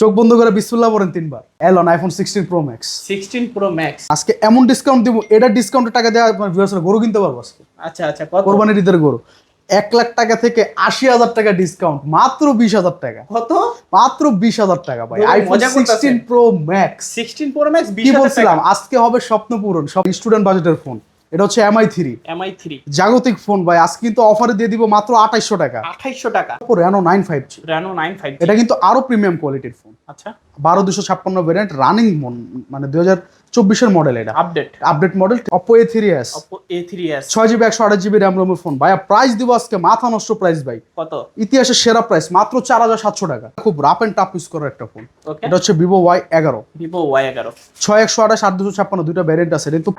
চোখ বন্ধ করে বিসমিল্লাহ বলেন তিনবার। Elon iPhone sixteen pro max sixteen pro max আজকে এমন ডিসকাউন্ট দিব এটা ডিসকাউন্টের টাকা দেওয়া আপনার ভিউয়ার্সরা গরু কিনতে পারব আজকে। আচ্ছা আচ্ছা কত? কোরবানির ঈদের গরু। এক লাখ টাকা থেকে আশি হাজার টাকা ডিসকাউন্ট মাত্র বিশ হাজার টাকা। কত? মাত্র বিশ হাজার টাকা ভাই iPhone. Sixteen pro max sixteen pro max কি বলছিলাম? আজকে হবে স্বপ্ন পূরণ সব স্টুডেন্ট বাজেটের ফোন এটা হচ্ছে এমআই থ্রি এমআই থ্রি জাগতিক ফোন ভাই আজকে কিন্তু অফারে দিয়ে দিব মাত্র আঠাইশশো টাকা। আঠাইশশো টাকা। Reno nine five G Reno nine five এটা কিন্তু আরও প্রিমিয়াম কোয়ালিটির ফোন আচ্ছা। বারো দুশো ছাপ্পান্ন ভ্যারিয়েন্ট রানিং মানে দুই হাজার চব্বিশের মডেল এটা। Update update model Oppo A three S Oppo A three S ছয় জিবি একশো আঠাশ জিবি র্যাম রোমের ফোন ভাইয়া প্রাইস দিব আজকে মাথা নষ্ট প্রাইস ভাই। কত? ইতিহাসের সেরা প্রাইস মাত্র চার হাজার সাতশো টাকা। খুব রাপ অ্যান্ড টাফ ইউজ করার একটা ফোন এটা হচ্ছে ভিভো ওয়াই এগারো। ভিভো ওয়াই এগারো। ছয় একশো আঠাশ আট দুশো ছাপ্পান্ন দুইটা ভ্যারিয়েন্ট আছে। কিন্তু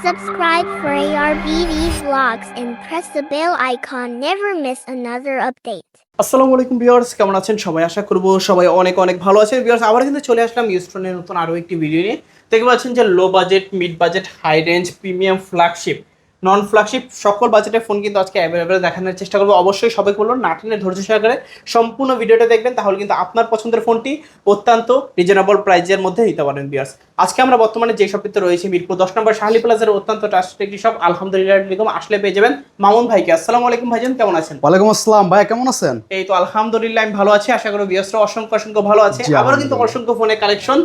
Subscribe for ARBD vlogs and press the bell icon. Never miss another update. আসসালামু আলাইকুম ভিউয়ার্স, কেমন আছেন সবাই আশা করব সবাই অনেক অনেক ভালো আছেন ভিউয়ার্স, আবার কিন্তু চলে আসলাম ইউস্ট্রনের নতুন আরও একটি ভিডিও নিয়ে দেখতে পাচ্ছেন যে low budget mid budget high range premium flagship non flagship সকল বাজেটের ফোন কিন্তু আজকে অ্যাভেলেবেল দেখানোর চেষ্টা করব। অবশ্যই সবাই বলুন নাটিনের ধৈর্য সহকারে সম্পূর্ণ ভিডিওটা দেখবেন তাহলে কিন্তু আপনার পছন্দের ফোনটি অত্যন্ত রিজনেবল প্রাইজের মধ্যে নিতে পারেন ভিউয়ার্স আজকে আমরা বর্তমানে যে শপটিতে রয়েছে মিরপুর দশ নম্বর শাহলি প্লাজার অত্যন্ত ট্রাস্টেড একটি শপ আলহামদুলিল্লাহ আসলে পেয়ে যাবেন। মামুন ভাইকে আসসালামু আলাইকুম ভাইজান কেমন আছেন? ওয়ালাইকুম আসসালাম ভাইয়া কেমন আছেন? এই তো আলহামদুলিল্লাহ আমি ভালো আছি। আশা করি বিয়সরা অসংখ্য অসংখ্য ভালো আছে। আবারও কিন্তু। অসংখ্য ফোনের কালেকশন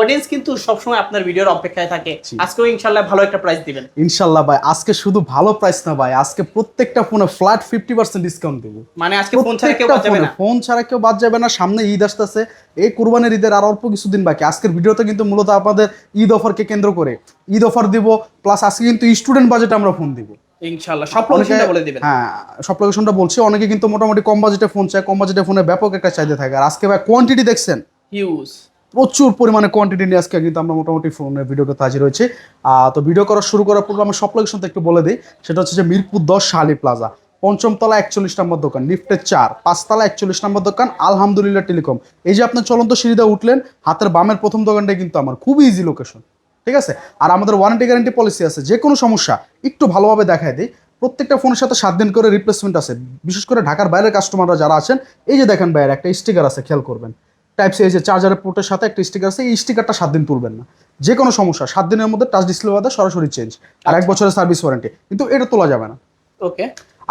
অডিয়েন্স কিন্তু সবসময় আপনার ভিডিওর অপেক্ষায় থাকে। আজকেও ইনশাল্লাহ ভালো একটা প্রাইস দিবেন। ইনশাল্লাহ ভাই আজকে শুধু ভালো প্রাইস না ভাই আজকে প্রত্যেকটা ফোনে ফ্ল্যাট ফিফটি পার্সেন্ট ডিসকাউন্ট দেবো। মানে আজকে ফোন ছাড়া কেউ বাঁচাবে ফোনে না। ফোন ছাড়া কেউ বাদ যাবে না সামনে ঈদ আসতেছে এই কুরবানির ঈদের আর অল্প কিছুদিন বাকি। আজকের ভিডিওতে কিন্তু মূলত আপনাদের ঈদ অফারকে কেন্দ্র করে ঈদ অফার দিব প্লাস আজকে কিন্তু স্টুডেন্ট বাজেটে আমরা ফোন দিব। ইনশাল্লাহ সব লোকেশনটা বলে দিবেন। হ্যাঁ সব লোকেশনটা বলছি অনেকে কিন্তু মোটামুটি কম বাজেটে ফোন চায় কম বাজেটে ফোনে ব্যাপক একটা চাহিদা থাকে। আর আজকে ভাই কোয়ান্টিটি দেখছেন? হিউজ প্রচুর পরিমাণে কোয়ান্টিটি নিয়ে আজকে কিন্তু আমরা মোটামুটি ফোনের ভিডিওতে হাজির হয়েছি। তো ভিডিও করা শুরু করার পূর্বে আমি সব লোকেশনটা একটু বলে দিই। সেটা হচ্ছে যে মিরপুর দশ, শালি প্লাজা পঞ্চম তলা একচল্লিশ নম্বর দোকান, লিফটের চার। পাঁচতলা একচল্লিশ নম্বর দোকান, আলহামদুলিল্লাহ টেলিকম। এই যে আপনার চলন্ত সিঁড়িতে উঠলেন, হাতের বামের প্রথম দোকানটাই কিন্তু আমার। খুবই ইজি লোকেশন ঠিক আছে? আর আমাদের ওয়ারেন্টি গ্যারান্টি পলিসি আছে, যে কোনো সমস্যা একটু ভালোভাবে দেখায় দিই। প্রত্যেকটা ফোনের সাথে সাত দিন করে রিপ্লেসমেন্ট আছে। বিশেষ করে ঢাকার বাইরের কাস্টমাররা যারা আছেন, এই যে দেখেন বাইরে একটা স্টিকার আছে, খেয়াল করবেন। টাইপ সি এই যে চার্জারের পোর্টের সাথে একটা স্টিকার আছে এই স্টিকারটা সাত দিন তুলবেন না। যে কোনো সমস্যা সাত দিনের মধ্যে টাচ ডিসপ্লে বাদে সরাসরি চেঞ্জ আর এক বছরের সার্ভিস ওয়ারেন্টি কিন্তু এটা তোলা যাবে না। ওকে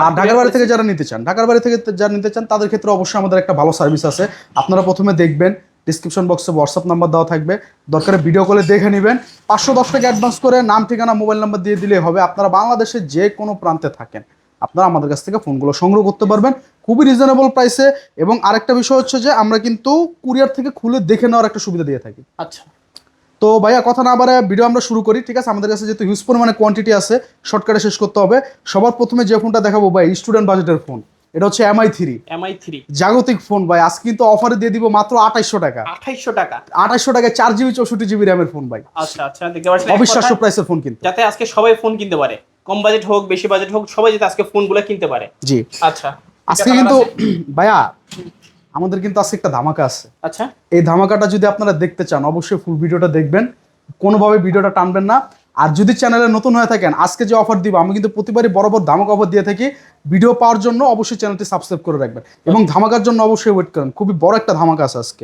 আর ঢাকার বাড়ি থেকে যারা নিতে চান ঢাকার বাড়ি থেকে যারা নিতে চান তাদের ক্ষেত্রে অবশ্যই আমাদের একটা ভালো সার্ভিস আছে। আপনারা প্রথমে দেখবেন ডিসক্রিপশন বক্সে হোয়াটসঅ্যাপ নাম্বার দেওয়া থাকবে। দরকারে ভিডিও কলে দেখে নেবেন। পাঁচশো দশ টাকা অ্যাডভান্স করে নাম ঠিকানা মোবাইল নাম্বার দিয়ে দিলে হবে। আপনারা বাংলাদেশের যে কোনো প্রান্তে থাকেন। আপনারা আমাদের কাছ থেকে ফোনগুলো সংগ্রহ করতে পারবেন খুবই রিজনেবল প্রাইসে এবং আরেকটা বিষয় হচ্ছে যে আমরা কিন্তু কুরিয়ার থেকে খুলে দেখে নেওয়ার একটা সুবিধা দিয়ে থাকি। আচ্ছা। তো ভাইয়া কথা না বারে ভিডিও আমরা শুরু করি ঠিক আছে? আমাদের কাছে যেহেতু হিউজ পরিমাণে কোয়ান্টিটি আছে শর্টকাটে শেষ করতে হবে। সবার প্রথমে যে ফোনটা দেখাবো ভাই স্টুডেন্ট বাজেটের ফোন এটা হচ্ছে এমআই থ্রি এমআই থ্রি জাগতিক ফোন ভাই আজকে কিন্তু অফারে দিয়ে দিব মাত্র আঠাইশশো টাকা। আঠাইশশো টাকা? আঠাইশশো টাকায় চার জিবি চৌষট্টি জিবি র্যামের ফোন ভাই। আচ্ছা আচ্ছা অবিশ্বাস্য প্রাইসের ফোন কিন্তু। যাতে আজকে সবাই ফোন কিনতে পারে। কম বাজেট হোক বেশি বাজেট হোক সবাই যাতে আজকে ফোনগুলো কিনতে পারে। জি। আচ্ছা আজকে কিন্তু ভাইয়া আমাদের কিন্তু আজকে একটা ধামাকা আছে। আচ্ছা। এই ধামাকাটা যদি আপনারা দেখতে চান অবশ্যই ফুল ভিডিওটা দেখবেন। কোনোভাবে ভিডিওটা টানবেন না। আর যদি চ্যানেলে নতুন হয়ে থাকেন আজকে যে অফার দিব আমি কিন্তু প্রতিবারই বড় বড় ধামাকা অফার দিয়ে থাকি। ভিডিও পাওয়ার জন্য অবশ্যই চ্যানেলটি সাবস্ক্রাইব করে রাখবেন। এবং ধামাকার জন্য অবশ্যই ওয়েট করেন। খুবই বড় একটা ধামাকা আছে আজকে।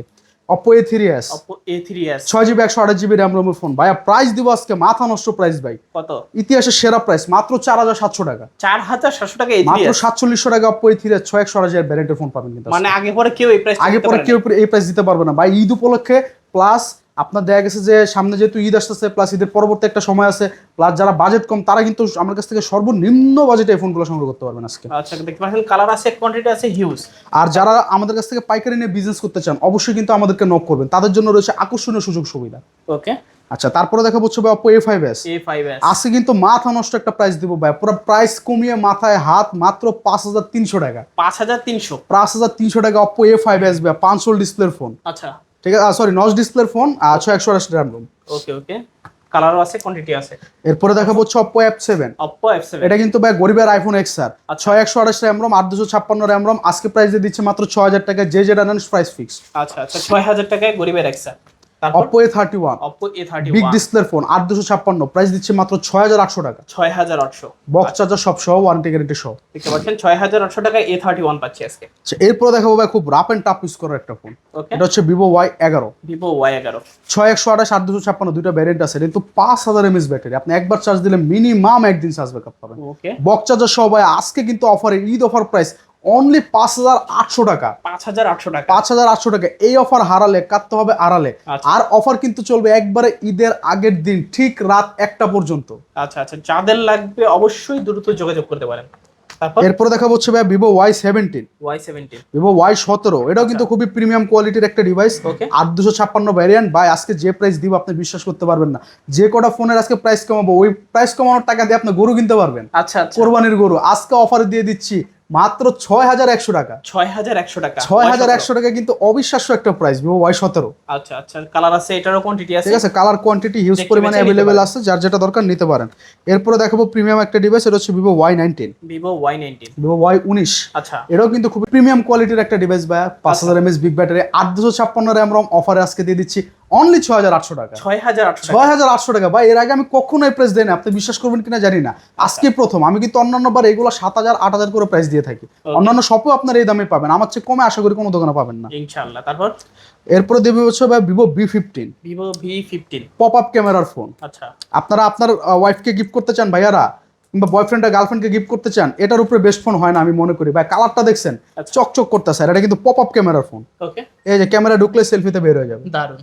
Oppo A three S Oppo A three S ছয় জিবি একশো আঠাশ জিবি র্যাম রোমের ফোন ভাইয়া প্রাইস দিব আজকে মাথা নষ্ট প্রাইস ভাই। কত? ইতিহাসের সেরা প্রাইস মাত্র চার হাজার সাতশো টাকা। চার হাজার সাতশো টাকা মাত্র সাতচল্লিশশো টাকা অপো এ থ্রি এস ছয় একশো আঠাশ ব্যারেন্টের ফোন পাবেন কিন্তু মানে আগে পরে কেউ এই প্রাইস আগে পরে কেউ এই প্রাইস দিতে পারবে না। ভাই ঈদ উপলক্ষে প্লাস আপনার দেখা গেছে যে সামনে যেহেতু ঈদ আসতেছে প্লাস ঈদের পরবর্তী একটা সময় আছে প্লাস যারা বাজেট কম তারা কিন্তু আমার কাছ থেকে সর্বনিম্ন বাজেটে এই ফোনগুলো সংগ্রহ করতে পারবেন আজকে। আচ্ছা দেখতে পাচ্ছেন কালার আছে কোয়ান্টিটি আছে হিউজ আর যারা আমাদের কাছ থেকে পাইকারি নিয়ে বিজনেস করতে চান অবশ্যই কিন্তু আমাদেরকে নক করবেন। তাদের জন্য রয়েছে আকর্ষণীয় সুযোগ সুবিধা। ওকে আচ্ছা তারপরে দেখা হচ্ছে ভাই অপো এ ফাইভ এস আজকে কিন্তু মাথা নষ্ট একটা প্রাইস দিব ভাই। পুরো প্রাইস কমিয়ে মাথায় হাত মাত্র পাঁচ হাজার তিনশো টাকা। পাঁচ হাজার তিনশো। পাঁচ হাজার তিনশো টাকা অপো এ ফাইভ এস ভাই পাঁচ হোল ডিসপ্লের ফোন আচ্ছা। ঠিক আছে সরি নচ ডিসপ্লের ফোন আর ছয় একশো আঠাশ র্যাম রুম ওকে ওকে কালারও আছে কোয়ান্টিটি আছে। এরপরে দেখাবো হচ্ছে Oppo F seven Oppo F seven এটা কিন্তু ভাই গরিবের আইফোন এক্স আর। ছয় একশো আঠাশ র্যাম রম আট দুশো ছাপ্পান্ন র্যাম রম আজকে প্রাইস দিয়ে দিচ্ছে মাত্র ছয় হাজার টাকা যে যেটা নেন প্রাইস ফিক্স আচ্ছা আচ্ছা ছয় হাজার টাকায় গরিবের এক্স তারপর বিগ ফোন আট দুশো ছাপ্পান্ন। প্রাইস দিচ্ছে মাত্র ছয় হাজার আটশো টাকা। ছয় হাজার আটশো। বক্স চার্জার সব সহ ওয়ারেন্টি গ্যারেন্টি সহ। দেখতে পাচ্ছেন ছয় হাজার আটশো টাকায় এ থার্টি ওয়ান পাচ্ছি আজকে। আচ্ছা, এরপরে দেখাবো ভাই খুব রাপ অ্যান্ড টাপ ইউজ করার একটা ফোন এটা হচ্ছে ভিভো ওয়াই এগারো। ভিভো ওয়াই এগারো। ছয় একশো আঠাশ আট দুশো ছাপ্পান্ন দুইটা ভ্যারিয়েন্ট আছে। কিন্তু পাঁচ হাজার এমএস ব্যাটারি আপনি একবার চার্জ দিলে মিনিমাম একদিন চার্জ ব্যাকআপ পাবেন। ওকে বক্স চার্জার সহ ভাই আজকে কিন্তু অফারে ঈদ অফার প্রাইস অনলি পাঁচ হাজার আটশো টাকা। পাঁচ হাজার আটশো টাকা। পাঁচ হাজার আটশো টাকা। এই অফার হারালে কাটতে হবে আড়ালে। আচ্ছা। আর অফার কিন্তু চলবে একবারে ঈদের আগের দিন ঠিক রাত একটা পর্যন্ত। আচ্ছা আচ্ছা। যাদের লাগবে অবশ্যই দ্রুত যোগাযোগ করতে পারেন। এরপরে দেখা হচ্ছে ভাই Vivo Y seventeen Y seventeen Vivo Y সতেরো। এটাও কিন্তু খুবই প্রিমিয়াম কোয়ালিটির একটা ডিভাইস. আট দুশো ছাপ্পান্ন ভ্যারিয়েন্ট ভাই আজকে যে প্রাইস দিব আপনি বিশ্বাস করতে পারবেন না। যে কটা ফোনের আজকে প্রাইস কমাবো ওই প্রাইস কমানোর টাকা দিয়ে আপনি গরু কিনতে পারবেন। আচ্ছা আচ্ছা। কোরবানির গরু। আজকে অফার দিয়ে দিচ্ছি মাত্র ছয় হাজার একশো টাকা। ছয় হাজার একশো টাকা। ছয় হাজার একশো টাকা কিন্তু অবিশ্বাস্য একটা প্রাইস ভিভো ওয়াই সতেরো। আচ্ছা আচ্ছা। কালার আছে এটারও কোয়ান্টিটি আছে? ঠিক আছে কালার কোয়ান্টিটি হিউজ পরিমাণে অ্যাভেলেবেল আছে যার যেটা দরকার নিতে পারেন। এরপরে দেখাবো প্রিমিয়াম একটা ডিভাইস এটা হচ্ছে Vivo Y nineteen Vivo Y nineteen Vivo Y উনিশ আচ্ছা। এটাও কিন্তু খুবই প্রিমিয়াম কোয়ালিটির একটা ডিভাইস ভাই পাঁচ হাজার এমএস বিগ ব্যাটারি আট দুশো ছাপ্পান্ন র্যাম রম অফারে আজকে দিয়ে দিচ্ছি। অনলি ছয় হাজার আটশো টাকা। ছয় হাজার ছয় হাজার আটশো টাকা। ভাই এর আগে আমি কখনোই প্রাইস দেই না। আপনি বিশ্বাস করবেন কিনা জানি না। আজকে প্রথম। আমি কিন্তু অন্যান্য বার এগুলো সাত হাজার আট হাজার করে প্রাইস দিয়ে থাকি। অন্যান্য শপেও আপনার এই দামে পাবেন। আমার চেয়ে কমে আশা করি কোনো দোকানে পাবেন না। ইনশাআল্লাহ। তারপর? এরপরে দেবে হচ্ছে ভাই Vivo V fifteen Vivo V fifteen pop up ক্যামেরার ফোন আচ্ছা। আপনারা আপনার ওয়াইফকে গিফট করতে চান ভাইয়ারা কিংবা বয়ফ্রেন্ড আর গার্লফ্রেন্ডকে গিফট করতে চান এটার উপরে বেস্ট ফোন হয় না আমি মনে করি। ভাই কালারটা দেখছেন আচ্ছা। চকচক করতেছে এটা কিন্তু পপ আপ ক্যামেরার ফোন এই যে ক্যামেরা ঢুকলে সেলফিতে বের হয়ে যাবে। দারুণ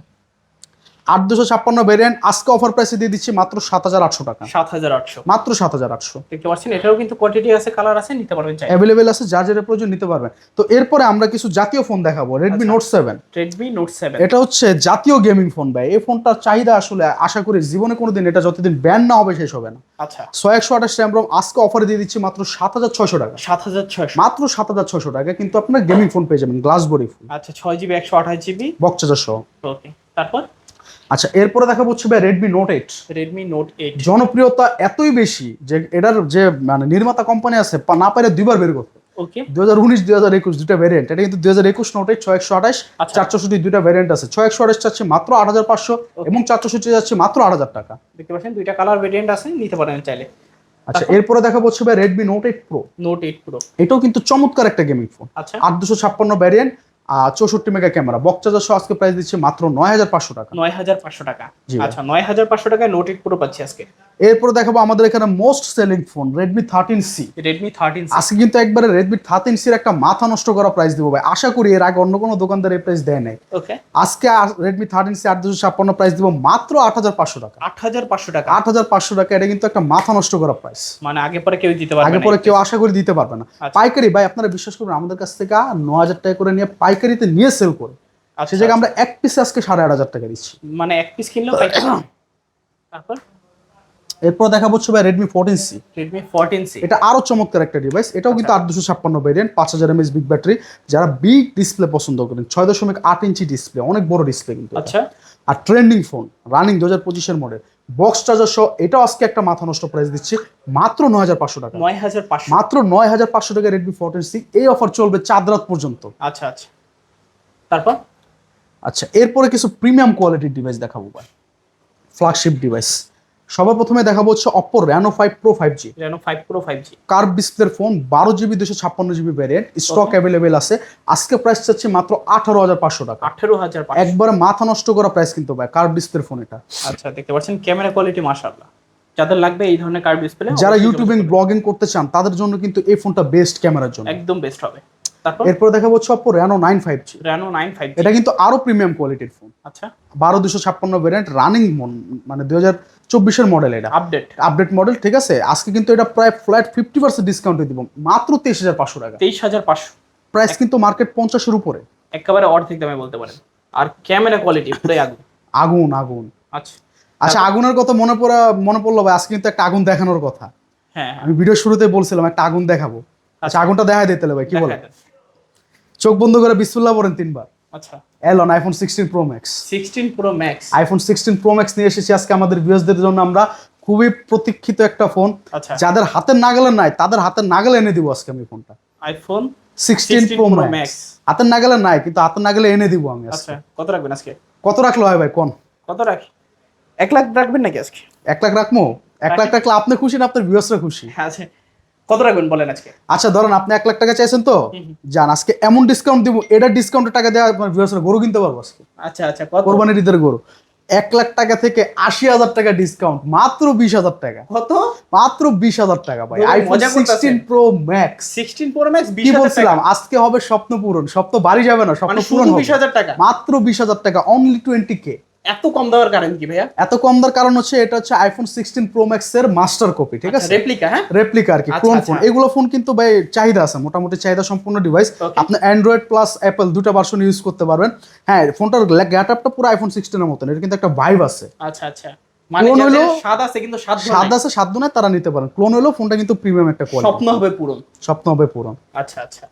আট দুশো ছাপ্পান্ন ভ্যারিয়েন্ট আজকে অফার প্রাইসে দিয়ে দিচ্ছি মাত্র সাত হাজার আটশো টাকা। সাত হাজার আটশো। মাত্র সাত হাজার আটশো। দেখতে পাচ্ছেন এটারও কিন্তু কোয়ান্টিটি আছে কালার আছে নিতে পারবেন চাই অ্যাভেলেবেল আছে যা যেটা প্রয়োজন নিতে পারবেন। তো এরপরে আমরা কিছু জাতীয় ফোন দেখাবো Redmi Note seven Redmi Note seven এটা হচ্ছে জাতীয় গেমিং ফোন ভাই। এই ফোনটার চাহিদা আসলে আশা করি জীবনে কোনোদিন এটা যতদিন ব্যান না হবে শেষ হবে না। আচ্ছা। ছয় একশো আঠাশ র্যাম রোম আজকে অফারে দিয়ে দিচ্ছি মাত্র সাত হাজার ছয়শো টাকা। সাত হাজার ছয়শো। মাত্র সাত হাজার ছয়শো টাকা কিন্তু আপনার গেমিং ফোন পেয়ে যাবেন গ্লাস বডি ফোন আচ্ছা ছয় জিবি একশো আঠাশ জিবি বক্স সহ। ওকে তারপর? আচ্ছা এরপরে দেখা হচ্ছে ভাই Redmi Note eight Redmi Note eight জনপ্রিয়তা এতই বেশি যে এটার যে মানে নির্মাতা কোম্পানি আছে না পারে দুইবার বের করতে ওকে হাজার উনিশ হাজার একুশ দুটা ভ্যারিয়েন্ট এটা কিন্তু হাজার একুশ ছয় একশো আঠাশ আচ্ছা। চারশোষট্টি ভ্যারিয়েন্ট আছে। ছয় একশো আঠাশ চাচ্ছে মাত্র আট হাজার পাঁচশো এবং চারশোষট্টি যাচ্ছে মাত্র আট হাজার টাকা। দেখতে পাচ্ছেন দুইটা কালার ভেরিয়েন্ট আছে নিতে পারেন চাইলে। আচ্ছা এরপরে দেখা হচ্ছে ভাই Redmi Note eight pro Note eight pro এটাও কিন্তু চমৎকার একটা গেমিং ফোন আচ্ছা। আট দুশো ছাপ্পান্ন ভ্যারিয়েন্ট চৌষট্টি মেগা ক্যামেরা। বক্স চার্জার সহ আজকে প্রাইস দিচ্ছে মাত্র নয় হাজার পাঁচশো টাকা। নয় হাজার পাঁচশো টাকা। আচ্ছা নয় হাজার পাঁচশো টাকায় নোট এইট প্রো পাচ্ছি আজকে। এরপরে দেখাবো আমাদের এখানে most selling phone Redmi thirteen C Redmi thirteen আজকে কিন্তু একবারে রেডমি থার্টিন সির একটা মাথা নষ্ট করা প্রাইস দিব ভাই। আশা করি এর আগে অন্য কোনো দোকানদার এই প্রাইস দেয় নাই। ওকে আজকে রেডমি থার্টিন সি আট দুশো ছাপ্পান্ন প্রাইস দিব মাত্র আট হাজার পাঁচশো টাকা। আট হাজার পাঁচশো টাকা। আট হাজার পাঁচশো টাকা এটা কিন্তু একটা মাথা নষ্ট করা প্রাইস মানে আগে পরে কেউ দিতে পারবে আগে পরে কেউ আশা করি দিতে পারবে না। আচ্ছা। পাইকারি ভাই আপনারা বিশ্বাস করবেন আমাদের কাছ থেকে ন হাজার টাকা করে নিয়ে পাইকারিতে নিয়ে সেল করে। আচ্ছা, সে জায়গায় আমরা এক পিস আজকে সাড়ে আট হাজার টাকা দিচ্ছি। মানে এক পিস কিনলেও তারপর? এরপর দেখা হচ্ছে ভাই Redmi fourteen C Redmi fourteen C এটা আরও চমৎকার একটা ডিভাইস এটাও কিন্তু আট দুশো ছাপ্পান্ন ভেরিয়েন্ট পাঁচ হাজার এমএস বিগ ব্যাটারি যারা বিগ ডিসপ্লে পছন্দ করেন ছয় দশমিক আট ইঞ্চি ডিসপ্লে অনেক বড় ডিসপ্লে কিন্তু আচ্ছা। আর ট্রেন্ডিং ফোন রানিং দু হাজার পঁচিশের মডেল বক্স চার্জার সহ এটাও আজকে একটা মাথা নষ্ট প্রাইস দিচ্ছি মাত্র নয় হাজার পাঁচশো টাকা। নয় হাজার পাঁচশো। মাত্র নয় হাজার পাঁচশো টাকা রেডমি ফোরটিন সি এই অফার চলবে চাঁদ রাত পর্যন্ত। আচ্ছা আচ্ছা। তারপর? আচ্ছা এরপরে কিছু প্রিমিয়াম কোয়ালিটির ডিভাইস দেখাবো ভাই। ফ্ল্যাগশিপ ডিভাইস সবার প্রথমে দেখাবো হচ্ছে Oppo Reno five pro five G Reno five pro five G curve ডিসপ্লের ফোন বারো জিবি দুশো ছাপ্পান্ন জিবি ভ্যারিয়েন্ট স্টক অ্যাভেলেবেল আছে। আজকে প্রাইস চাচ্ছি মাত্র আঠারো হাজার পাঁচশো টাকা। আঠেরো হাজার একবারে মাথা নষ্ট করা প্রাইস কিন্তু ভাই কার্ভ ডিসপ্লের ফোন এটা। আচ্ছা দেখতে পাচ্ছেন ক্যামেরা কোয়ালিটি মাশাআল্লাহ। যাদের লাগবে এই ধরনের কার্ড ডিসপ্লে যারা ইউটিউবিং ব্লগিং করতে চান তাদের জন্য কিন্তু এই ফোনটা বেস্ট ক্যামেরার জন্য। একদম বেস্ট হবে। তারপর? এরপর দেখাবো হচ্ছে Oppo Reno nine five G Reno nine five এটা কিন্তু আরও প্রিমিয়াম কোয়ালিটির ফোন আচ্ছা। বারো দুশো ছাপ্পান্ন ভ্যারিয়েন্ট রানিং মানে দুই হাজার চব্বিশের মডেল এটা। আপডেট আপডেট মডেল ঠিক আছে? আজকে কিন্তু এটা প্রায় ফ্ল্যাট ফিফটি পার্সেন্ট ডিসকাউন্টে দিব। মাত্র তেইশ হাজার পাঁচশো টাকা। তেইশ হাজার পাঁচশো। প্রাইস কিন্তু মার্কেট পঞ্চাশের উপরে। একেবারে অর্ধেক দামে বলতে পারেন। আর ক্যামেরা কোয়ালিটি আগুন। আগুন আগুন। আচ্ছা। আচ্ছা আগুনের কথা মনে পড়া মনে পড়ল ভাই আজকে কিন্তু একটা আগুন দেখানোর কথা। হ্যাঁ আমি ভিডিও শুরুতে বলছিলাম একটা আগুন দেখাবো। আচ্ছা। আগুনটা দেখা দিতে ভাই কি বলে চোখ বন্ধ করে বিসমিল্লাহ বলেন তিনবার। আচ্ছা। Elon iPhone sixteen pro max sixteen pro max iPhone sixteen pro max নিয়ে এসেছি আজকে আমাদের ভিউয়ার্সদের জন্য। আমরা খুবই প্রতীক্ষিত একটা ফোন আচ্ছা। যাদের হাতের নাগালে নাই তাদের হাতের নাগালে এনে দিব আজকে আমি ফোনটা আইফোন সিক্সটিন 16 প্রো ম্যাক্স। হাতের নাগালে নাই কিন্তু হাতের নাগালে এনে দিব আমি আজকে। আচ্ছা কত রাখবেন আজকে? কত রাখল হয় ভাই কোন? কত রাখি? এক লাখ রাখবেন নাকি আজকে? এক লাখ রাখব? এক লাখ রাখলে আপনি খুশি না আপনার ভিউয়ার্সরা খুশি? হ্যাঁ আছে কত রাখবেন বলেন আজকে? আচ্ছা ধরেন আপনি এক লাখ টাকা চাইছেন তো যান আজকে এমন ডিসকাউন্ট দিব এটা ডিসকাউন্টের টাকা দেওয়া আপনার ভিউয়ার্সরা গরু কিনতে পারব আজকে। আচ্ছা আচ্ছা কত? কোরবানির ঈদের গরু। এক লাখ টাকা থেকে আশি হাজার টাকা ডিসকাউন্ট মাত্র বিশ হাজার টাকা। কত? মাত্র বিশ হাজার টাকা ভাই iPhone. Sixteen pro max sixteen pro max কি বলছিলাম আজকে হবে স্বপ্ন পূরণ স্বপ্ন বাড়ি যাবে না স্বপ্ন মানে পূরণ। বিশ হাজার টাকা? মাত্র বিশ হাজার টাকা অনলি টোয়েন্টি কে এত কম দেওয়ার কারণ কি ভাইয়া? এত কম দার কারণ হচ্ছে এটা হচ্ছে আইফোন সিক্সটিন প্রো ম্যাক্স এর মাস্টার কপি ঠিক আছে? রেপ্লিকা হ্যাঁ? রেপ্লিকা আর কি আচ্ছা, ক্লোন আচ্ছা। ফোন এগুলো ফোন কিন্তু ভাই চাহিদা আছে মোটামুটি চাহিদা সম্পূর্ণ ডিভাইস আপনি অ্যান্ড্রয়েড প্লাস অ্যাপল দুটো ভার্সন ইউজ করতে পারবেন। হ্যাঁ ফোনটার গ্যাট আপটা পুরো আইফোন সিক্সটিনের মতন এটা কিন্তু একটা ভাইব আছে। আচ্ছা আচ্ছা। মানে হলো- স্বাদ আছে কিন্তু স্বাদ স্বাদ আছে সাধ্য নয় তারা নিতে পারেন। ক্লোন হলেও ফোনটা কিন্তু প্রিমিয়াম একটা কোয়ালিটি স্বপ্ন হবে পূরণ। স্বপ্ন হবে পূরণ। আচ্ছা আচ্ছা।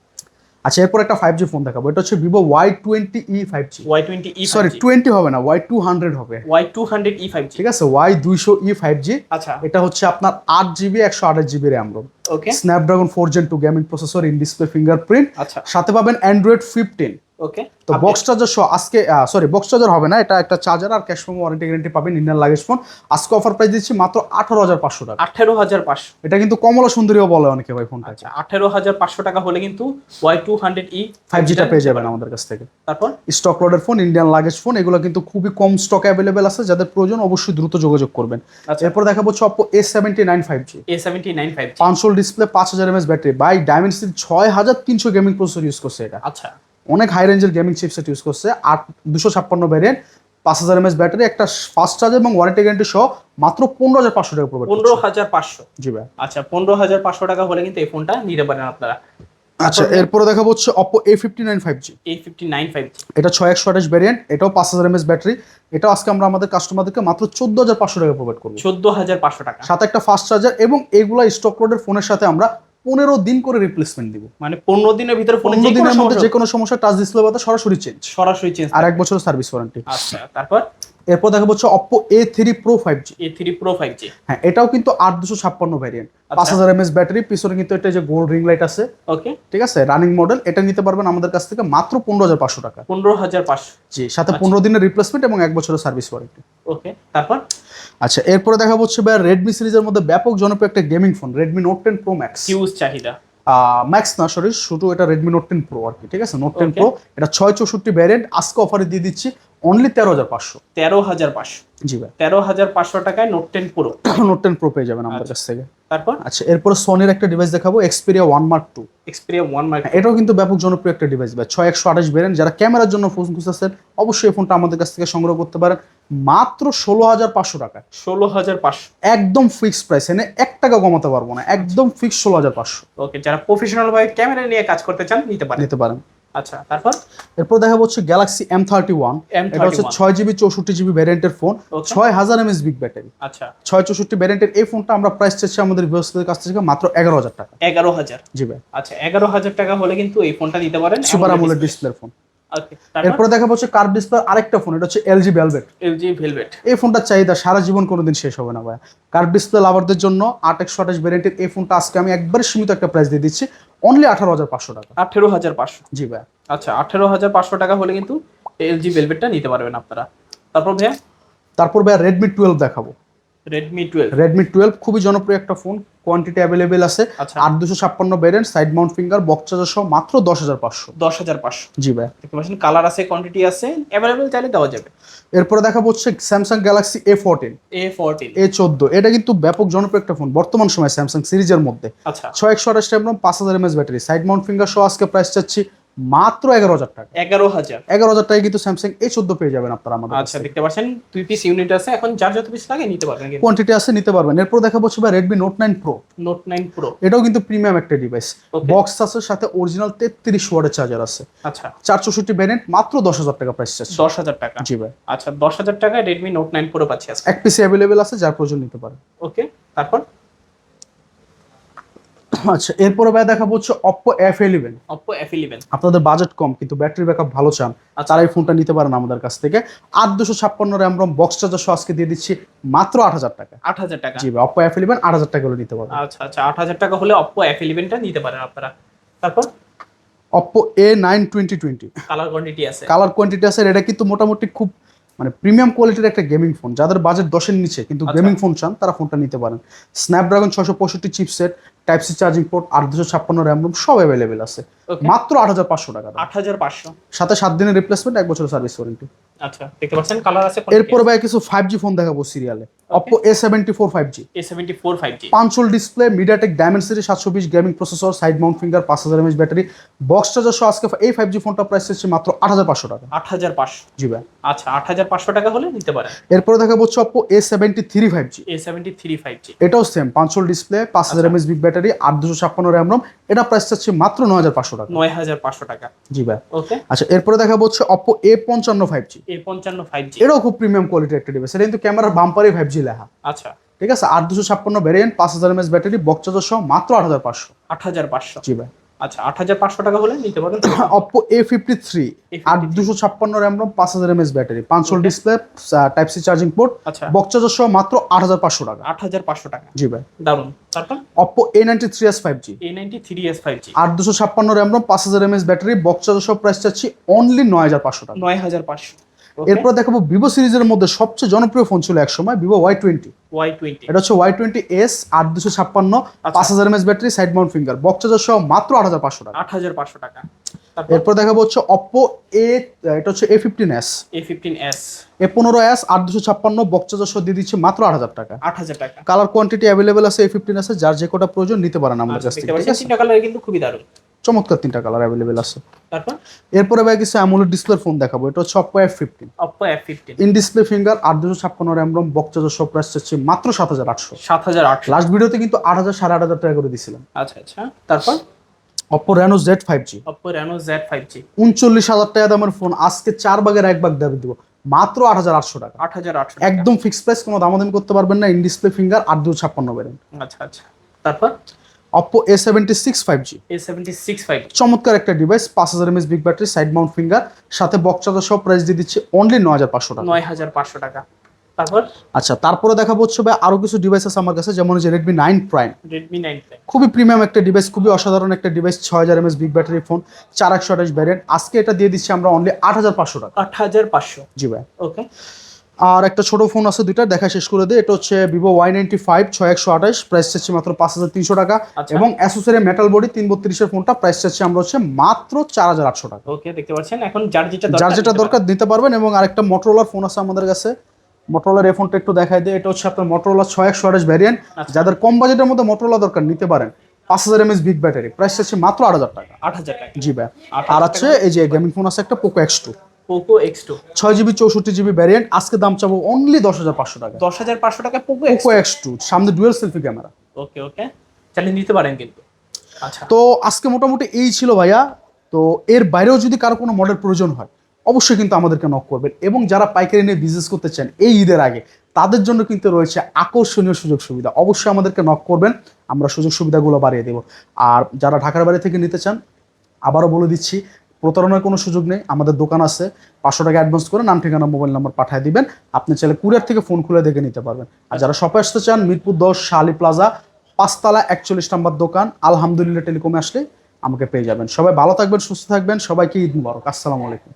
আচ্ছা এরপর একটা ফাইভ জি ফোন দেখাবো। এটা হচ্ছে Vivo Y twenty E five G Y twenty E sorry twenty হবে না ওয়াই টু হান্ড্রেড হবে। Y two hundred E five G ঠিক আছে ওয়াই দুইশো ই ফাইভ জি আচ্ছা। এটা হচ্ছে আপনার আট জিবি একশো আঠাশ GB RAM ROM okay Snapdragon four Gen two gaming processor in display fingerprint আচ্ছা। সাথে পাবেন অ্যান্ড্রয়েড ফিফটিন ওকে তো বক্স চার্জার সহ আজকে সরি বক্স চার্জার হবে না এটা একটা চার্জার আর ক্যাশ ফোন ওয়ারেন্টি গ্যারেন্টি পাবেন ইন্ডিয়ান লাগেজ ফোন আজকে অফার প্রাইস দিচ্ছি মাত্র আঠারো হাজার পাঁচশো টাকা। আঠেরো হাজার পাঁচশো। এটা কিন্তু কমলা সুন্দরীও বলে অনেকে ভাই ফোনটা আচ্ছা আঠেরো হাজার পাঁচশো টাকা হলে কিন্তু Y two hundred E five জিটা পেয়ে যাবেন আমাদের কাছ থেকে। তারপর? স্টক লোডের ফোন ইন্ডিয়ান লাগেজ ফোন এগুলো কিন্তু খুবই কম স্টক অ্যাভেলেবেল আছে যাদের প্রয়োজন অবশ্যই দ্রুত যোগাযোগ করবেন। আচ্ছা। এরপর দেখাবো হচ্ছে Oppo A seventy nine five G A seventy nine five G পাঁচশোল display পাঁচ হাজার এমএস ব্যাটারি বাই ডায়মেন্সির ছয় হাজার তিনশো গেমিং প্রসেসর ইউজ করছে এটা। আচ্ছা। অনেক হাই রেঞ্জের গেমিং চিপসেট ইউজ করছে। আট দুশো ছাপ্পান্ন ভ্যারিয়েন্ট পাঁচ হাজার এমএস ব্যাটারি একটা ফাস্ট চার্জ এবং ওয়ারেন্টি গ্যারান্টি সহ মাত্র পনেরো হাজার পাঁচশো টাকা প্রোভাইড পনেরো হাজার পাঁচশো? জি ভাই। আচ্ছা পনেরো হাজার পাঁচশো টাকা হলে কিন্তু এই ফোনটা নিতে পারেন আপনারা। আচ্ছা এরপরে দেখা হচ্ছে Oppo A fifty nine five G A fifty nine five G এটা ছয় একশো আঠাশ ভ্যারিয়েন্ট এটাও পাঁচ হাজার এমএস ব্যাটারি এটাও আজকে আমরা আমাদের কাস্টমারদেরকে মাত্র চোদ্দ হাজার পাঁচশো টাকা প্রোভাইড করব। চোদ্দ হাজার পাঁচশো টাকা। সাথে একটা ফাস্ট চার্জার এবং এগুলা স্টক লোডের ফোনের সাথে আমরা পনেরো দিন করে রিপ্লেসমেন্ট দিব। মানে পনেরো দিনের ভিতরে পনেরো দিনের মধ্যে যে কোনো সমস্যা টাচ ডিসপ্লে বা সরাসরি চেঞ্জ সরাসরি চেঞ্জ আর এক বছর সার্ভিস ওয়ারেন্টি আচ্ছা তারপর? এরপর দেখা হচ্ছে Oppo A three pro five G A three pro five G হ্যাঁ এটাও কিন্তু আট দুশো ছাপ্পান্ন ভ্যারিয়েন্ট আচ্ছা। পাঁচ হাজার এমএস ব্যাটারি পিছনে কিন্তু এটা যে গোল্ড রিং লাইট আছে। ওকে ঠিক আছে? রানিং মডেল এটা নিতে পারবেন আমাদের কাছ থেকে মাত্র পনেরো হাজার পাঁচশো টাকা। পনেরো হাজার পাঁচশো। জি সাথে পনেরো দিনের রিপ্লেসমেন্ট এবং এক বছরের সার্ভিস ওয়ারেন্টি ওকে তারপর? আচ্ছা এরপরে দেখা হচ্ছে ভাই রেডমি সিরিজের মধ্যে ব্যাপক জনপ্রিয় একটা gaming phone Redmi Note ten pro max huge চাহিদা। ম্যাক্স না সরি শুধু এটা রেডমি নোট টেন প্রো আর কি ঠিক আছে? নোট টেন প্রো এটা ছয় চৌষট্টি ভ্যারিয়েন্ট আজকে অফারে দিয়ে দিচ্ছি। অনলি তেরো হাজার পাঁচশো। তেরো হাজার পাঁচশো। জি ভাই। তেরো হাজার পাঁচশো টাকায় Note ten pro Note ten pro পেয়ে যাবেন আমাদের কাছ থেকে। তারপর? আচ্ছা এরপরে সোনির একটা ডিভাইস দেখাবো Xperia one Mark two Xperia one Mark এটাও কিন্তু ব্যাপক জনপ্রিয় একটা ডিভাইস ভাই ছয় একশো আঠাশ ভ্যারিয়েন্ট যারা ক্যামেরার জন্য ফোন খুঁজতেছেন অবশ্যই এই ফোনটা আমাদের কাছ থেকে সংগ্রহ করতে পারেন। মাত্র ষোলো হাজার পাঁচশো টাকা ষোলো হাজার পাঁচশো। একদম ফিক্সড প্রাইস এনে এক টাকা কমাতে পারব না। একদম ফিক্স ষোলো হাজার পাঁচশো। ওকে যারা প্রফেশনাল ভাবে ক্যামেরা নিয়ে কাজ করতে চান নিতে পারেন। নিতে পারেন। আচ্ছা তারপর? এরপর দেখা হচ্ছে Galaxy M thirty one M31 এটা হচ্ছে ছয় জিবি চৌষট্টি জিবি ভ্যারিয়েন্টের ফোন ছয় হাজার এমএস বিগ ব্যাটারি আচ্ছা। ছয় চৌষট্টি ভ্যারিয়েন্টের এই ফোনটা আমরা প্রাইস চাচ্ছি আমাদের কাছ থেকে মাত্র এগারো হাজার টাকা। এগারো হাজার। জি ভাই। আচ্ছা এগারো হাজার টাকা হলে কিন্তু এই ফোনটা নিতে পারেন। সুপার আমলের ডিসপ্লের ফোন এরপরে দেখা হচ্ছে কার্ভ ডিসপ্লে আরেকটা ফোন এটা হচ্ছে এলজি ভেলভেট এলজি ভেলভেট এই ফোনটার চাহিদা সারা জীবন কোনোদিন শেষ হবে না ভাই কার্ভ ডিসপ্লে লাভারদের জন্য আট একশো আঠাশ ভ্যারিয়েন্টের এই ফোনটা আজকে আমি একবারে সীমিত একটা প্রাইস দিয়ে দিচ্ছি। অনলি আঠারো হাজার পাঁচশো টাকা। আঠেরো হাজার পাঁচশো? জি ভাই আচ্ছা আঠেরো হাজার পাঁচশো টাকা হলে কিন্তু এলজি ভেলভেটটা নিতে পারবেন আপনারা। তারপর ভাইয়া? তারপর ভাই রেডমি টুয়েলভ দেখাবো। রেডমি টুয়েলভ রেডমি টুয়েলভ খুবই জনপ্রিয় একটা ফোন কোয়ান্টিটি অ্যাভেলেবেল আছে। আচ্ছা। আট দুশো ছাপ্পান্ন variant side mount finger box charger সহ মাত্র দশ হাজার পাঁচশো। দশ হাজার পাঁচশো। জি ভাই। দেখতে পাচ্ছেন কালার আছে কোয়ান্টিটি আছে অ্যাভেলেবেল চাইলে দেওয়া যাবে। এরপরে দেখা হচ্ছে Samsung Galaxy A fourteen A fourteen A চোদ্দ। এটা কিন্তু ব্যাপক জনপ্রিয় একটা ফোন বর্তমান সময় স্যামসাং সিরিজের মধ্যে। আচ্ছা। ছয় একশো আঠাশ টাইম পাঁচ হাজার mAh battery. Side mount finger সহ আজকে প্রাইস চাচ্ছি মাত্র এগারো হাজার টাকা। এগারো হাজার। এগারো হাজার টাকায় কিন্তু স্যামসাং এ চোদ্দ পেয়ে যাবেন আপনারা আমাদের আচ্ছা দেখতে পাচ্ছেন দুই পিস ইউনিট আছে এখন যার যত পিস লাগে নিতে পারবেন কোয়ান্টিটি আছে নিতে পারবেন। এরপর দেখাবো হচ্ছে Redmi Note nine pro Note nine pro এটাও কিন্তু প্রিমিয়াম একটা ডিভাইস. বক্স আছে সাথে অরিজিনাল তেত্রিশ ওয়ার্ডের চার্জার আছে। আচ্ছা। চার চৌষট্টি ভ্যারিয়েন্ট মাত্র দশ হাজার টাকা প্রাইস চাচ্ছে দশ হাজার টাকা। জি ভাই। আচ্ছা দশ হাজার টাকায় রেডমি নোট নাইন প্রো পাচ্ছি এক পিসি অ্যাভেলেবেল আছে যার প্রয়োজন নিতে পারেন। ওকে তারপর? আচ্ছা এরপরে ভাই দেখাবো হচ্ছে Oppo F eleven Oppo F eleven আপনাদের বাজেট কম কিন্তু ব্যাটারি ব্যাকআপ ভালো চান আচ্ছা। তারা এই ফোনটা নিতে পারেন আমাদের কাছ থেকে। আট দুশো ছাপ্পান্ন র্যাম রম বক্স চার্জার আজকে দিয়ে দিচ্ছি মাত্র আট হাজার টাকা। আট হাজার টাকা। জি অপ্পো এফ ইলেভেন আট হাজার টাকা হলে নিতে পারবেন। আচ্ছা আচ্ছা আট হাজার টাকা হলে অপ্পো এফ ইলেভেনটা নিতে পারেন আপনারা। তারপর? Oppo A nine twenty twenty colour quantity আছে। কালার কোয়ান্টিটি আছে এটা কিন্তু মোটামুটি খুব মানে প্রিমিয়াম কোয়ালিটির একটা গেমিং ফোন যাদের বাজেট দশের নিচে কিন্তু আচ্ছা। গেমিং ফোন চান তারা ফোনটা নিতে পারেন। স্ন্যাপড্রাগন ছশো পঁয়ষট্টি chipset type C charging port আট দুশো ছাপ্পান্ন র্যাম রুম সব অ্যাভেলেবেল আছে। মাত্র আট হাজার পাঁচশো টাকা আট হাজার পাঁচশো। সাথে সাত দিনের রিপ্লেসমেন্ট এক বছরের সার্ভিস ওয়ারেন্টি আচ্ছা দেখতে পাচ্ছেন কালার আছে এরপর ভাই কিছু ফাইভ জি ফোন দেখাবো সিরিয়ালে A. Seventy four five G পাঁচশোল display series সাতশো বিশ gaming processor side mount finger পাঁচ হাজার এমএচ ব্যাটারি বক্স চার্জার আজকে এই ফাইভ জি ফোনটা প্রাইস হচ্ছে মাত্র আট হাজার পাঁচশো টাকা। আট হাজার পাঁচশো। জি ভাই। আচ্ছা আট হাজার পাঁচশো টাকা হলে নিতে পারেন। এরপরে দেখা হচ্ছে A seventy three five G এটাও সেম পাঁচশোল ডিসপ্লে পাঁচ হাজার এমএচ বিগ ব্যাটারি আট দুশো ছাপ্পান্ন র্যাম রোম এটা প্রাইস চাচ্ছে মাত্র নয় হাজার পাঁচশো টাকা। নয় হাজার পাঁচশো টাকা। জি ভাই। ওকে আচ্ছা এরপরে দেখা হচ্ছে পঞ্চান্ন ফাইভ জি এ পঞ্চান্ন ফাইভ জি এটাও খুব প্রিমিয়াম কোয়ালিটির একটা ডিভাইস এটা কিন্তু ক্যামেরার বাম্পারে ফাইভ জি লেখা। আচ্ছা। ঠিক আছে? আট দুশো ছাপ্পান্ন ভ্যারিয়েন্ট পাঁচ হাজার এমএস ব্যাটারি সহ মাত্র আট হাজার পাঁচশো। আট হাজার পাঁচশো। জি ভাই। আচ্ছা আট হাজার পাঁচশো টাকা হলে নিতে পারেন অপো এ ফিফটি থ্রি আট দুশো ছাপ্পান্ন র্যাম রোম পাঁচ হাজার MS battery পাঁচশোল display type C charging port আচ্ছা। বক্স চার্জার সহ মাত্র আট হাজার পাঁচশো টাকা। আট হাজার পাঁচশো টাকা। জি ভাই। দারুণ তারপর? Oppo A ninety three S five G A ninety three S five G আট দুশো ছাপ্পান্ন র্যাম রোম পাঁচ হাজার এমএস ব্যাটারি বক্স চার্জার সহ প্রাইস চাচ্ছি অনলি নয় হাজার পাঁচশো টাকা। নয় হাজার পাঁচশো। এরপর দেখাবো ভিভো সিরিজের মধ্যে সবচেয়ে জনপ্রিয় ফোন ছিল একসময় Vivo Y twenty Y twenty এটা হচ্ছে ওয়াই টোয়েন্টি এস আট দুশো ছাপ্পান্ন পাঁচ হাজার mAh battery side mount finger box charger সহ মাত্র আট হাজার পাঁচশো টাকা। আট হাজার পাঁচশো টাকা। এরপর দেখাবো হচ্ছে অপো এ এটা হচ্ছে A fifteen S A fifteen S A পনেরো এস আট দুশো ছাপ্পান্ন বক্স চার্জার সহ দিয়ে দিচ্ছে মাত্র আট হাজার টাকা। আট হাজার টাকা। কালার কোয়ান্টিটি অ্যাভেলেবেল আছে এ ফিফটিন আছে যার যে কটা প্রয়োজন নিতে পারেন আমাদের আচ্ছা, কাছ থেকে ঠিক আছে? তিনটা কালার কিন্তু খুবই দারুণ চমৎকার তিনটা কালার অ্যাভেলেবেল আছে। তারপর? এরপরে ভাই কিছু অ্যামোলেড ডিসপ্লে ফোন দেখাবো এটা হচ্ছে Oppo F fifteen Oppo F fifteen in display finger আট দুশো ছাপ্পান্ন র্যাম রম বক্স চার্জার সব প্রাইস হচ্ছে মাত্র সাত হাজার আটশো। সাত হাজার আটশো। লাস্ট ভিডিওতে কিন্তু আট হাজার সাড়ে আট হাজার টাকা করে দিছিলাম। আচ্ছা আচ্ছা। তারপর? Oppo Reno Z five G Oppo Reno Z five G উনচল্লিশ হাজার টাকা দামের ফোন আজকে চার ভাগের এক ভাগ দাবি দিব। মাত্র আট হাজার আটশো টাকা। আট হাজার আটশো একদম ফিক্সড প্রাইস কোনো দামাদামি করতে পারবেন না ইন ডিসপ্লে ফিঙ্গার আট দুশো ছাপ্পান্ন বেরেন আচ্ছা আচ্ছা। তারপর? Oppo A seventy six five G A seventy six five চমৎকার একটা ডিভাইস পাঁচ হাজার mAh big battery side mount finger সাথে বক্স চার্জার সব প্রাইস দিয়ে দিচ্ছে অনলি নয় হাজার পাঁচশো টাকা। নয় হাজার পাঁচশো টাকা। তারপর? আচ্ছা তারপরে দেখা হচ্ছে ভাই আরও কিছু ডিভাইস আছে আমার কাছে যেমন যে Redmi nine prime Redmi nine খুবই প্রিমিয়াম একটা ডিভাইস খুবই অসাধারণ একটা ডিভাইস ছয় হাজার এমএস বিগ ব্যাটারি ফোন চার একশো আঠাশ ভ্যারিয়েন্ট আজকে এটা দিয়ে দিচ্ছি আমরা অনলি আট হাজার পাঁচশো টাকা। আট হাজার পাঁচশো। জি ভাই। ওকে। আর একটা ছোট ফোন আছে দুইটা দেখা শেষ করে দিই। এটা হচ্ছে ভিভো ওয়াই নাইনটি ফাইভ ছয় একশো আঠাশ প্রাইস চাচ্ছি মাত্র পাঁচ হাজার তিনশো টাকা। আচ্ছা। এবং অ্যাসোসের মেটাল বডি তিন বত্রিশের ফোনটা প্রাইস চাচ্ছি আমরা হচ্ছে মাত্র চার হাজার আটশো টাকা। ওকে দেখতে পাচ্ছেন। এখন যার যেটা যার যেটা দরকার দিতে পারবেন এবং আরেকটা মোটরোলার ফোন আছে আমাদের কাছে। মোটরোলার এই ফোনটা একটু দেখাই দিই। এটা হচ্ছে আপনার মোটরোলা ছয় একশো আঠাশ ভ্যারিয়েন্ট আচ্ছা। যাদের কম বাজেটের মধ্যে মোটরোলা দরকার নিতে পারেন। পাঁচ হাজার এমএস বিগ ব্যাটারি প্রাইস হচ্ছে মাত্র আট হাজার টাকা। আট হাজার টাকা। জি ভাই। আর আছে এই যে গেমিং ফোন আছে একটা Poco X two Poco X two ছয় জিবি চৌষট্টি জিবি ভ্যারিয়েন্ট আজকে দাম চাবো অনলি দশ হাজার পাঁচশো টাকা। দশ হাজার পাঁচশো টাকা পোকো পোকো এক্স টু সামনে dual selfie camera okay okay চালিয়ে নিতে পারেন কিন্তু। আচ্ছা। তো আজকে মোটামুটি এই ছিল ভাইয়া। তো এর বাইরেও যদি কারও কোনো মডেল প্রয়োজন হয় অবশ্যই কিন্তু আমাদেরকে নক করবেন। এবং যারা পাইকারি নিয়ে বিজনেস করতে চান এই ঈদের আগে, তাদের জন্য কিন্তু রয়েছে আকর্ষণীয় সুযোগ সুবিধা। অবশ্যই আমাদেরকে নক করবেন, আমরা সুযোগ সুবিধাগুলো বাড়িয়ে দেব। আর যারা ঢাকার বাড়ি থেকে নিতে চান, আবারও বলে দিচ্ছি, প্রতারণার কোনো সুযোগ নেই, আমাদের দোকান আছে। পাঁচশো টাকা অ্যাডভান্স করে নাম, ঠিকানা মোবাইল নাম্বার পাঠিয়ে দিবেন। আপনি চাইলে কুরিয়ার থেকে ফোন খুলে দেখে নিতে পারবেন। আর যারা শপে আসতে চান, মিরপুর দশ, শালি প্লাজা পাঁচতলা একচল্লিশ নম্বর দোকান, আলহামদুলিল্লাহ টেলিকমে আসলে আমাকে পেয়ে যাবেন। সবাই ভালো থাকবেন, সুস্থ থাকবেন, সবাইকে ঈদ মুবারক। আসসালামু আলাইকুম।